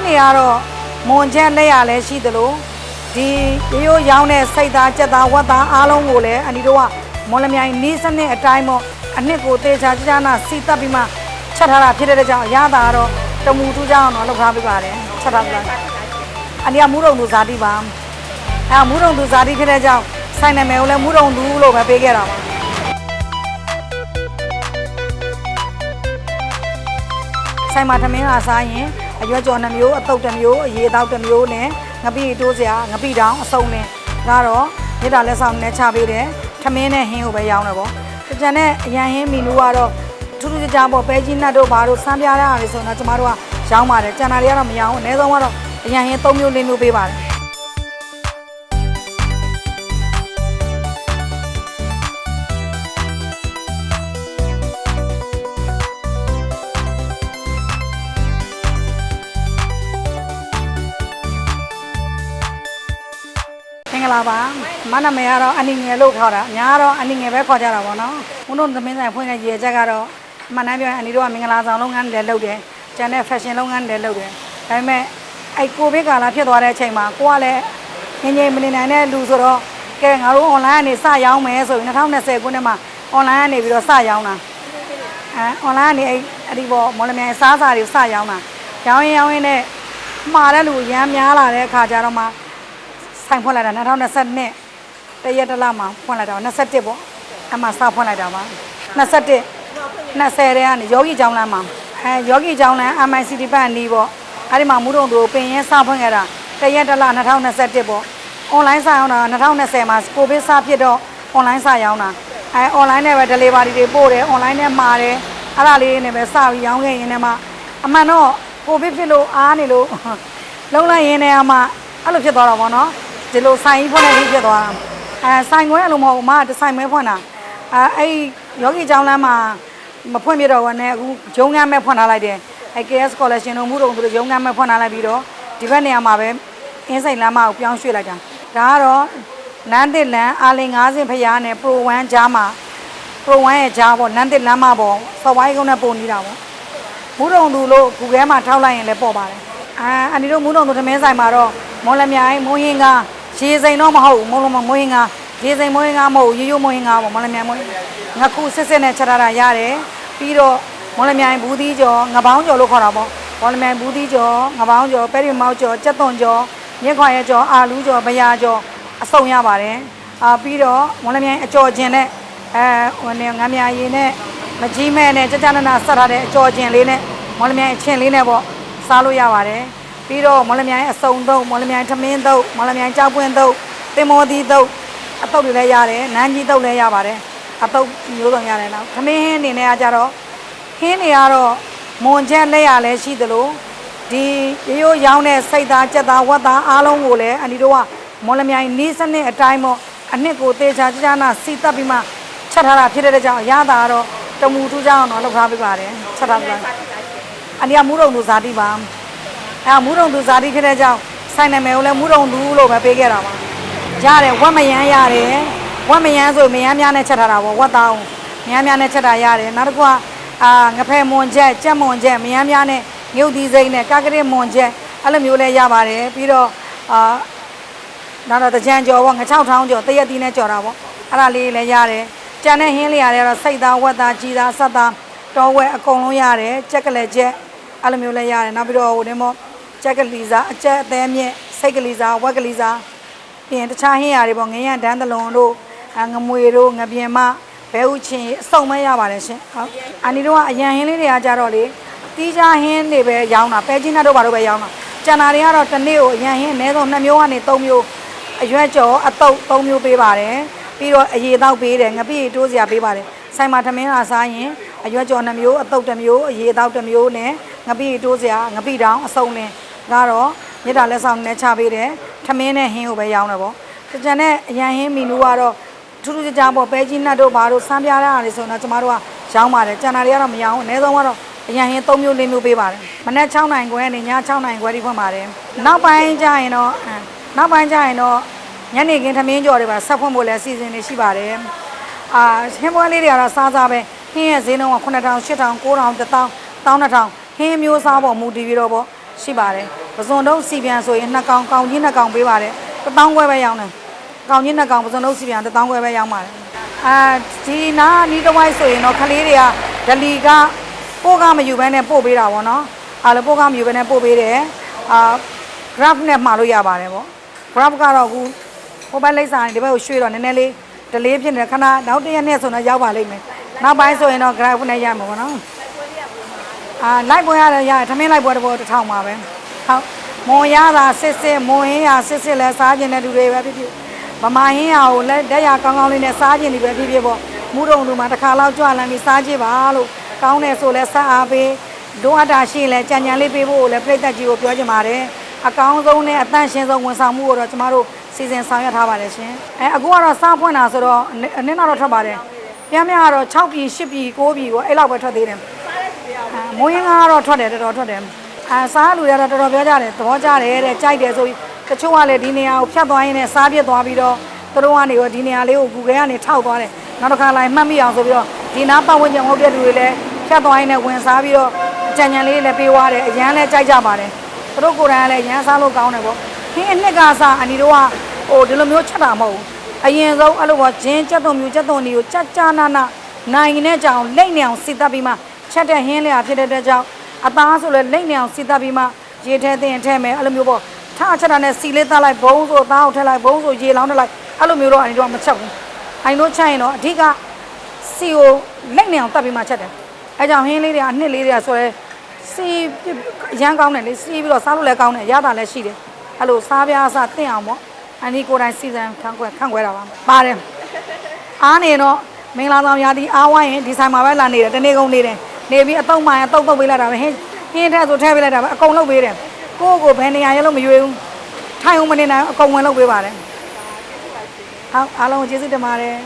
င်းတွေကတော့မွန်ချက်လက်ရလည်းရှိသလိုဒီရိုးရိုးရောင်းတဲ့စိတ်သားကြက်သားဝက်သားအားလုံးကိုလည်းအန်ဒီတို့ကမော်လမြိုင်နီးစနစ်အတိုင်းပေါ့အနှစ်ကိုတေချာကြကြနာစီတက်ပြီးမှချက်ထားတာဖြစ်တဲ့ကြောင့်အရသာကတော့တမူထူးကြအောင်တော့လုပ်ထားပေးပါတယ်ချက်ထားပြလိုက်အန်ဒီကမူးတုံသူဇာတိပါအဲမူးတုံသူဇာတိဖြစ်တဲ့ကြောင့်ဆိုင်နာမည်ကိုလည်းမူးတုံသူလို့ပဲပေးခဲ့တာပါဆိုင်မှာသမင်းလာစားရင် အရွက်ကြော်နှမျိုးအတုပ်တစ်မျိုးအရေတောက်တစ်မျိုးနဲ့ငပိတိုးစရာငပိတောင်အစုံနဲ့ကတော့မြစ်တာလက်ဆောင်နဲ့ချပေးတယ်သမင်းနဲ့ဟင်းကိုပဲရောင်းတယ်ပေါ့ကြံတဲ့အရန်ဟင်းမီနူကတော့ထူးထူးခြားခြားပေါ့ပဲကြီးနတ်တို့ဘာတို့စမ်းပြရတာလေဆိုတော့ကျမတို့ကရောင်းပါတယ်ကြံတာတွေကတော့မရောင်းဘူးအနည်းဆုံးကတော့အရန်ဟင်း၃မျိုး၄မျိုးပေးပါတယ် င်္ဂလာပါမနာမည်ကတော့အနိငယ်လို့ခေါ်တာညာကတော့အနိငယ်ပဲခေါ်ကြတာပေါ့နော်ဘုန်းတို့သမင်းဆိုင်ဖွင့်တဲ့ရေချက်ကတော့အမှန်တမ်းပြောရင်အနိတို့ကမင်္ဂလာဆောင်လုပ်ငန်းတွေလုပ်တယ်ကျန်တဲ့ fashion လုပ်ငန်းတွေလုပ်တယ်ဒါပေမဲ့အဲ့ကိုဗစ်ကာလဖြစ်သွားတဲ့အချိန်မှာကိုကလည်းငငယ်မနေနိုင်တဲ့လူဆိုတော့ကဲငါတို့ online ကနေစရောင်းမယ်ဆိုရင်2020ခုနှစ်မှာ online ကနေပြီးတော့စရောင်းတာအဲ online ကနေအဲ့အဲ့ဒီပေါ့မော်လမြိုင်စားစာတွေစရောင်းတာရောင်းရင်ရောင်းရင်နဲ့မှားတဲ့လူရမ်းများလာတဲ့အခါကျတော့မှ ဆိုင်ဖွင့်လိုက်တာ2022တရက်တစ်လမှာဖွင့်လိုက်တာ21ပေါ့အမှစဖွင့်လိုက်တာပါ21 20တဲ့ကနေယောဂီကျောင်းလမ်းမှာအဲယောဂီကျောင်းလမ်း MICD ဘတ်နီးပေါ့အဲ့ဒီမှာမူတုံသူပင်ရင်စဖွင့်ခဲ့တာတရက်တစ်လ2021ပေါ့ online စရောင်းတာ2020မှာကိုဗစ်စဖြစ်တော့ online စရောင်းတာအဲ online နဲ့ပဲ delivery တွေပို့တယ် online နဲ့မှာတယ်အဲ့ဒါလေးနဲ့ပဲစပြီးရောင်းခဲ့ရင်းနဲ့မှအမှန်တော့ကိုဗစ်ဖြစ်လို့အားနေလို့လုံးလိုက်ရင်းနဲ့မှအဲ့လိုဖြစ်သွားတာပေါ့နော် ဒီလိုဆိုင်ကြီးဖွင့်တဲ့ဒီဖြစ်သွားတာအဲဆိုင်ခွဲအဲ့လိုမဟုတ်ဘူးမကဆိုင်မဲဖွင့်တာအဲအဲ့ယောဂီကျောင်းလမ်းမှာမဖွင့်ပြတော့ဘူးနဲ့အခုဂျုံငန်းမဲ့ဖွင့်ထားလိုက်တယ်အဲ KS collection တို့မှုတို့သူတို့ဂျုံငန်းမဲ့ဖွင့်ထားလိုက်ပြီးတော့ဒီဘက်နေရာမှာပဲအင်းစိန်လမ်းမကိုပြောင်းရွှေ့လိုက်တာဒါကတော့လမ်းတစ်လမ်းအာလင်90ဖရားနဲ့ Pro 1ကြားမှာ Pro 1ရဲ့ကြားပေါ့လမ်းတစ်လမ်းမပေါ့စော်ဝိုင်းကုန်းနဲ့ပုံနေတာပေါ့မူးတုံသူလို့ Google မှာထောက်လိုက်ရင်လည်းပေါ်ပါတယ်အာအန်ဒီတို့မူးတုံသူသမင်းဆိုင်မှာတော့မော်လမြိုင်မိုးဟင်းကား ရေစိန်တော့မဟုတ်ဘူးမိုးလုံးမိုးဟင်းကားရေစိန်မိုးဟင်းကားမဟုတ်ဘူးရိုးရိုးမိုးဟင်းကားပေါ့မော်လမြိုင်မိုးဟင်းငါခုစစ်စစ်နဲ့ချက်ထားတာရတယ်ပြီးတော့မော်လမြိုင်ဘူးသီးကျော်ငပေါင်းကျော်လို့ခေါ်တာပေါ့မော်လမြိုင်ဘူးသီးကျော်ငပေါင်းကျော်ပဲရီမောက်ကျော်ကြက်သွန်ကျော်မြက်ခွာရဲကျော်အာလူးကျော်ဗရာကျော်အစုံရပါတယ်အာပြီးတော့မော်လမြိုင်အကျော်ကျင်နဲ့အဲဟိုနေငမ်းမြရည်နဲ့မကြီးမဲ့နဲ့ကြကြနနာဆက်ထားတဲ့အကျော်ကျင်လေးနဲ့မော်လမြိုင်အချင်းလေးနဲ့ပေါ့စားလို့ရပါတယ် ပြီးတော့မော်လမြိုင်အစုံတုပ်မော်လမြိုင်ထမင်းတုပ်မော်လမြိုင်ကြောက်ပွင့်တုပ်တင်မောသီးတုပ်အတုပ်တွေလည်းရတယ်နန်းကြီးတုပ်လည်းရပါတယ်အတုပ်မျိုးစုံရတယ်နော်ထမင်းဟင်းအနေနဲ့ကကြတော့ဟင်းတွေကတော့မွန်ချက်လက်ရလည်းရှိသလိုဒီရိုးရိုးရောင်းတဲ့စိတ်သားကြက်သားဝက်သားအားလုံးကိုလည်းအန်ဒီတို့ကမော်လမြိုင်နီးစနစ်အတိုင်းပေါ့အနှစ်ကိုတေချာကြကြနာစီတက်ပြီးမှချက်ထားတာဖြစ်တဲ့ကြောင့်အရသာကတော့တမူထူးကြအောင်တော့လုပ်ထားပေးပါတယ်ချက်ထားပေးပါတယ်အန်ဒီကမူးတုံသူဇာတိပါ အဲမူးတုံသူဇာတိဖြစ်တဲ့ကြောင့်ဆိုင်နာမည်ကိုလည်းမူးတုံသူလို့ပဲပေးခဲ့တာပါရတယ်ဝက်မယန်းရတယ်ဝက်မယန်းဆိုမယန်းများနဲ့ချက်ထားတာပေါ့ဝက်သားအောင်မယန်းများနဲ့ချက်တာရတယ်နောက်တစ်ခုကအာငဖဲမွန်ချက်ကြက်မွန်ချက်မယန်းများနဲ့မြုပ်သီးစိမ့်နဲ့ကာကရစ်မွန်ချက်အဲ့လိုမျိုးလည်းရပါတယ်ပြီးတော့အာနောက်တော့တကြံကြော်ပေါ့ငချောက်ထောင်းကြော်တရက်တီးနဲ့ကြော်တာပေါ့အဲ့ဒါလေးလည်းရတယ်ကြံတဲ့ဟင်းလေးရတယ်တော့စိတ်သားဝက်သားကြီးသားဆက်သားတော်ဝဲအကုန်လုံးရတယ်ကြက်ကလေးချက်အဲ့လိုမျိုးလည်းရတယ်နောက်ပြီးတော့ဟိုနေမော ကြက်ကလေးစားအကြက်အသေးမြင့်စိတ်ကလေးစားဝက်ကလေးစားပြီးရင်တခြားဟင်းရာတွေပေါ့ငရံဒန်းတလွန်တို့အငမွေတို့ငပြင်မဘဲဥချင်းအစုံမဲရပါတယ်ရှင်ဟုတ်အန်ဒီတို့ကအရန်ဟင်းလေးတွေကကြတော့လေတီးခြားဟင်းတွေပဲရောင်းတာပဲချင်းနတ်တို့ဘာတို့ပဲရောင်းတာကျန်တာတွေကတော့တစ်နေ့ကိုအရန်ဟင်းအနည်းဆုံး2မျိုးကနေ3မျိုးအရွက်ကြော်အတုပ်3မျိုးပေးပါတယ်ပြီးတော့အရေတောက်ပေးတယ်ငပိတိုးစရာပေးပါတယ်ဆိုင်မှာထမင်းလာစားရင်အရွက်ကြော်2မျိုးအတုပ်2မျိုးအရေတောက်2မျိုးနဲ့ငပိတိုးစရာငပိတောင်အစုံလင်း ကတော့မြေတားလက်ဆောင်နဲ့ချပေးတယ်ထမင်းနဲ့ဟင်းကိုပဲရောင်းတယ်ပေါ့ကြံတဲ့အရန်ဟင်းမီနူကတော့ထူးထူးခြားခြားပေါ့ပဲကြီးနတ်တို့ဘာတို့စမ်းပြရတာလေဆိုတော့ကျမတို့ကရောင်းပါတယ်ကျန်တာတွေကတော့မရောင်းဘူးအနည်းဆုံးကတော့အရန်ဟင်း၃မျိုး၄မျိုးပေးပါတယ်မနေ့6နိုင်ခွဲနဲ့ည6နိုင်ခွဲဒီဖွင့်ပါတယ်နောက်ပိုင်းကျရင်တော့အဲနောက်ပိုင်းကျရင်တော့ညနေခင်းထမင်းကြော်တွေပါဆက်ဖွင့်ဖို့လည်းအစီအစဉ်တွေရှိပါတယ်အာဟင်းပွဲလေးတွေကတော့စားစားပဲဟင်းရဲ့ဈေးနှုန်းက9000 8000 9000 1000 12000ဟင်းမျိုးစားပေါ်မူတည်ပြီးတော့ပေါ့ ရရှိပါတယ်ပဇွန်တုံးစီပြန်ဆိုရင်နှစ်ကောင်ကောင်ကြီးနှစ်ကောင်ပေးပါတယ်တစ်တောင်းခွဲပဲရောင်းတယ်ကောင်ကြီးနှစ်ကောင်ပဇွန်တုံးစီပြန်တစ်တောင်းခွဲပဲရောင်းပါတယ်အာဒီနာနီးတစ်ဝိုက်ဆိုရင်တော့ကလေးတွေကဒလီကပို့ကမယူဘဲနဲ့ပို့ပေးတာပေါ့နော်အားလည်းပို့ကမယူဘဲနဲ့ပို့ပေးတယ်အာ graph နဲ့မှာလို့ရပါတယ်ပေါ့ graph ကတော့အခုဟိုဘက်လိပ်စာနေဒီဘက်ကိုရွှေ့တော့နည်းနည်းလေး delay ဖြစ်နေတယ်ခဏနောက်တစ်ရက်နဲ့ဆိုတော့ရောက်ပါလိမ့်မယ်နောက်ပိုင်းဆိုရင်တော့ graph နဲ့ရမှာပေါ့နော် အာလိုက်ပွဲရတယ်ရတယ်ထမင်းလိုက်ပွဲတစ်ပွဲတစ်ထောင်ပါပဲဟုတ်မွန်ရတာစစ်စစ်မွန်ဟင်းရစစ်စစ်လဲစားခြင်းတဲ့လူတွေပဲဖြစ်ဖြစ်ဗမာဟင်းရကိုလက်တက်ရကောင်းကောင်းလေးနဲ့စားခြင်းတွေပဲဖြစ်ဖြစ်ပေါ့မူးတုံလူမှာတစ်ခါလောက်ကြွလန်းပြီးစားကြည့်ပါလို့ကောင်းတယ်ဆိုလဲဆက်အားပေးဒုအပ်တာရှိရင်လဲကြံကြံလေးပေးဖို့လည်းပြိတ္တကြီးကိုပြောချင်ပါတယ်အကောင်းဆုံးနဲ့အတန့်ရှင်းဆုံးဝန်ဆောင်မှုကိုတော့ကျမတို့စီစဉ်ဆောင်ရွက်ထားပါတယ်ရှင်အဲအခုကတော့စားဖွင့်တာဆိုတော့အနည်းတော့ထွက်ပါတယ်ပြန်ပြန်ကတော့6ပြည်10ပြည်9ပြည်ပေါ့အဲ့လောက်ပဲထွက်သေးတယ်အာ မိုးရင်းကားကတော့ထွက်တယ်တော်တော်ထွက်တယ်အာစားလူတွေကတော့တော်တော်ပြောကြတယ်သဘောကျတယ်တဲ့ကြိုက်တယ်ဆိုပြီးတချို့ကလည်းဒီနေရာကိုဖြတ်သွားရင်းနဲ့စားပြစ်သွားပြီးတော့သူတို့ကနေရောဒီနေရာလေးကိုဂူခဲကနေထောက်သွားတယ်နောက်တစ်ခါလိုက်မှတ်မိအောင်ဆိုပြီးတော့ဒီနားပတ်ဝန်းကျင်ဟုတ်တဲ့လူတွေလည်းဖြတ်သွားရင်းနဲ့ဝင်စားပြီးတော့အကြံဉာဏ်လေးလည်းပေးသွားတယ်အရန်လည်းကြိုက်ကြပါတယ်သူတို့ကိုယ်တိုင်ကလည်းရန်စားလို့ကောင်းတယ်ပေါ့ခင်းအနှစ်ကစားအနီတို့ကဟိုဒီလိုမျိုးချက်တာမဟုတ်ဘူးအရင်ဆုံးအဲ့လိုပေါ့ဂျင်းချက်သွန်မျိုးချက်သွန်တွေကိုကြက်ကြနာနာနိုင်နဲ့ကြောင်လိမ့်နေအောင်စီတက်ပြီးမှ ချက်တဲ့ဟင်းလေးဟာဖြစ်တဲ့အတွက်ကြောင့်အသားဆိုလဲလိမ့်နေအောင်စီတက်ပြီးမှရေထဲသိရင်ထဲမယ်အဲ့လိုမျိုးပေါ့ထားချက်တာနဲ့စီလေးတက်လိုက်ဘုံဆိုအသားကိုထည့်လိုက်ဘုံဆိုရေလောင်းထည့်လိုက်အဲ့လိုမျိုးတော့အရင်တော့မချက်ဘူးအိုင်တို့ချက်ရင်တော့အဓိကစီကိုလိမ့်နေအောင်တက်ပြီးမှချက်တယ်အဲကြောင့်ဟင်းလေးတွေကအနှစ်လေးတွေကဆိုလဲစီရမ်းကောင်းတယ်လေစီပြီးတော့စားလို့လည်းကောင်းတယ်ရတာလည်းရှိတယ်အဲ့လိုစားပြားအစားတင့်အောင်ပေါ့အန်ဒီကိုယ်တိုင်စီစဉ်ခံခွဲခံခွဲတာပါပါတယ်အားနေတော့မင်္ဂလာဆောင်ရာသီအားဝိုင်းရင်ဒီဆိုင်မှာပဲလာနေတယ်တနေ့ကုန်နေတယ် နေပြီးအတုံးမှရင်အတုံးတုံးပေးလိုက်တာပဲဟင်းဟင်းထဲဆိုထည့်ပေးလိုက်တာပဲအကုန်လုပ်ပေးတယ်ကိုယ့်ကိုယ်ဘယ်နေရာရဲလို့မရွေးဘူးထိုင်အောင်မနေနိုင်ဘူးအကုန်ဝင်လုပ်ပေးပါတယ်ဟုတ်အားလုံးကိုကျေးဇူးတင်ပါတယ်